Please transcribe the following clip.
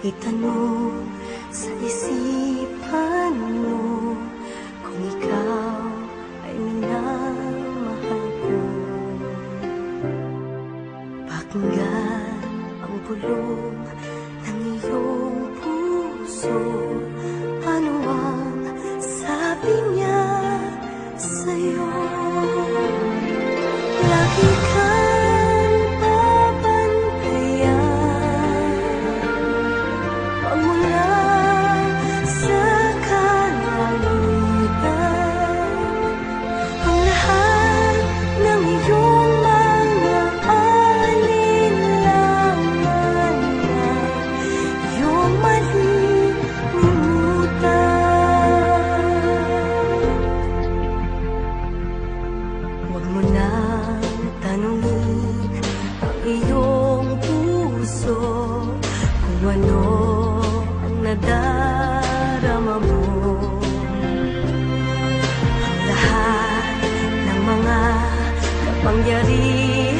Itanong sa isipan mo Kung ikaw ay minamahal ko. Pakinggan ang bulong 梦夜里。